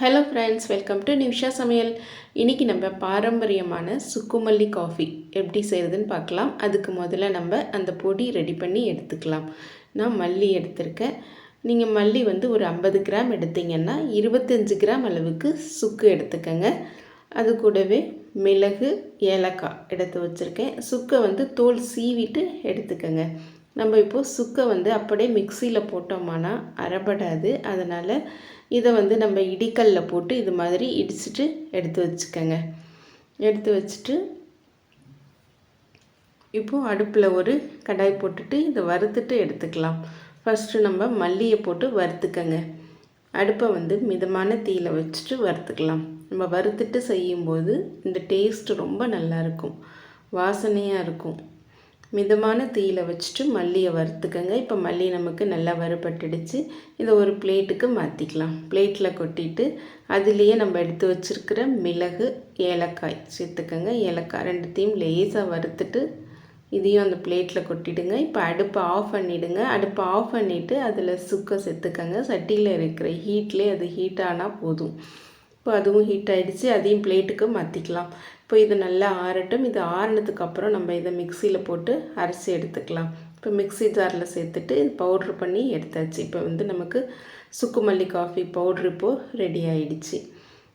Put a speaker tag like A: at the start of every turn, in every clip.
A: Hello friends welcome to Nimisha சமையல் இன்றைக்கி நம்ம பாரம்பரியமான சுக்குமல்லி காஃபி எப்படி செய்கிறதுன்னு பார்க்கலாம். அதுக்கு முதல்ல நம்ம அந்த பொடி ரெடி பண்ணி எடுத்துக்கலாம். நான் மல்லி எடுத்திருக்கேன். நீங்கள் மல்லி வந்து ஒரு ஐம்பது கிராம் எடுத்தீங்கன்னா இருபத்தஞ்சி கிராம் அளவுக்கு சுக்கு எடுத்துக்கோங்க. அது கூடவே மிளகு ஏலக்காய் எடுத்து வச்சுருக்கேன். சுக்கை வந்து தோல் சீவிட்டு எடுத்துக்கோங்க. நம்ம இப்போது சுக்கை வந்து அப்படியே மிக்சியில் போட்டோம்னா அரைபடாது அதனால் இதை வந்து நம்ம இடிக்கல்ல போட்டு இது மாதிரி இடிச்சிட்டு எடுத்து வச்சுக்கோங்க. எடுத்து வச்சுட்டு இப்போது அடுப்பில் ஒரு கடாய் போட்டுட்டு இதை வறுத்துட்டு எடுத்துக்கலாம். ஃபஸ்ட்டு நம்ம மல்லியை போட்டு வறுத்துக்கங்க. அடுப்பை வந்து மிதமான தீயில் வச்சுட்டு வறுத்துக்கலாம். நம்ம வறுத்துட்டு செய்யும்போது இந்த டேஸ்ட் ரொம்ப நல்லாயிருக்கும் வாசனையாக இருக்கும். மிதமான தீயில் வச்சுட்டு மல்லியை வறுத்துக்கோங்க. இப்போ மல்லி நமக்கு நல்லா வறுபட்டுடுச்சு. இதை ஒரு பிளேட்டுக்கு மாற்றிக்கலாம் பிளேட்டில் கொட்டிட்டு அதுலேயே நம்ம எடுத்து வச்சுருக்கிற மிளகு ஏலக்காய் சேர்த்துக்கோங்க. ஏலக்காய் ரெண்டுத்தையும் லேசாக வறுத்துட்டு இதையும் அந்த பிளேட்டில் கொட்டிடுங்க. இப்போ அடுப்பை ஆஃப் பண்ணிவிடுங்க அடுப்பை ஆஃப் பண்ணிவிட்டு அதில் சுக்கை சேர்த்துக்கோங்க. சட்டியில் இருக்கிற ஹீட்லேயே அது ஹீட் ஆனால் போதும். இப்போ அதுவும் ஹீட் ஆகிடுச்சு அதையும் பிளேட்டுக்கு மாற்றிக்கலாம் இப்போ இது நல்லா ஆறட்டும். இது ஆறினதுக்கப்புறம் நம்ம இதை மிக்சியில் போட்டு அரைச்சி எடுத்துக்கலாம். இப்போ மிக்சி ஜாரில் சேர்த்துட்டு பவுட்ரு பண்ணி எடுத்தாச்சு. இப்போ வந்து நமக்கு சுக்குமல்லி காஃபி பவுட்ரு இப்போது ரெடி ஆகிடுச்சு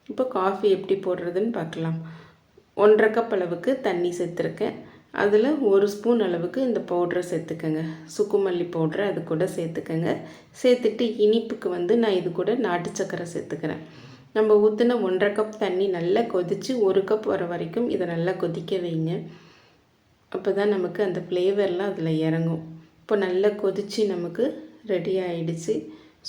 A: இப்போ காஃபி எப்படி போடுறதுன்னு பார்க்கலாம். ஒன்றரை கப் அளவுக்கு தண்ணி சேர்த்துருக்கேன். அதில் ஒரு ஸ்பூன் அளவுக்கு இந்த பவுட்ரை சேர்த்துக்கோங்க. சுக்குமல்லி பவுட்ரை அது கூட சேர்த்துக்கோங்க. சேர்த்துட்டு இனிப்புக்கு வந்து நான் இது கூட நாட்டு சக்கரை சேர்த்துக்கிறேன். நம்ம ஊற்றின ஒன்றரை கப் தண்ணி நல்லா கொதித்து ஒரு கப் வர வரைக்கும் இதை நல்லா கொதிக்க வைங்க. அப்போ தான் நமக்கு அந்த ஃப்ளேவர்லாம் அதில் இறங்கும். இப்போ நல்லா கொதித்து நமக்கு ரெடி ஆகிடுச்சு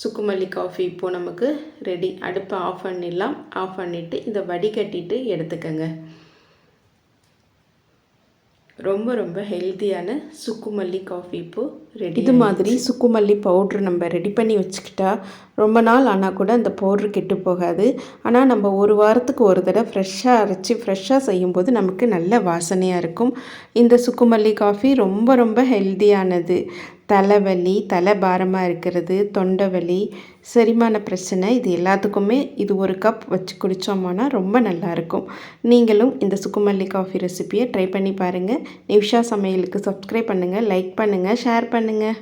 A: சுக்குமல்லி காஃபி இப்போது நமக்கு ரெடி அடுப்பை ஆஃப் பண்ணிடலாம். ஆஃப் பண்ணிவிட்டு இதை வடிகட்டிட்டு எடுத்துக்கங்க. ரொம்ப ரொம்ப ஹெல்த்தியான சுக்குமல்லி காஃபி இப்போது ரெடி
B: இது மாதிரி சுக்குமல்லி பவுட்ரு நம்ம ரெடி பண்ணி வச்சுக்கிட்டா ரொம்ப நாள் ஆனால் கூட அந்த பவுட்ரு கெட்டு போகாது. ஆனால் நம்ம ஒரு வாரத்துக்கு ஒரு தடவை ஃப்ரெஷ்ஷாக அரைச்சி ஃப்ரெஷ்ஷாக செய்யும்போது நமக்கு நல்ல வாசனையாக இருக்கும். இந்த சுக்குமல்லி காஃபி ரொம்ப ரொம்ப ஹெல்த்தியானது தலைவலி தலை பாரமாக இருக்கிறது தொண்டை வலி செரிமான பிரச்சனை இது எல்லாத்துக்குமே இது ஒரு கப் வச்சு குடித்தோம்னா ரொம்ப நல்லாயிருக்கும் நீங்களும் இந்த சுக்குமல்லி காஃபி ரெசிப்பியை ட்ரை பண்ணி பாருங்கள் நிவ்ஷா சமையலுக்கு சப்ஸ்கிரைப் பண்ணுங்கள் லைக் பண்ணுங்கள் ஷேர் பண்ணுங்கள்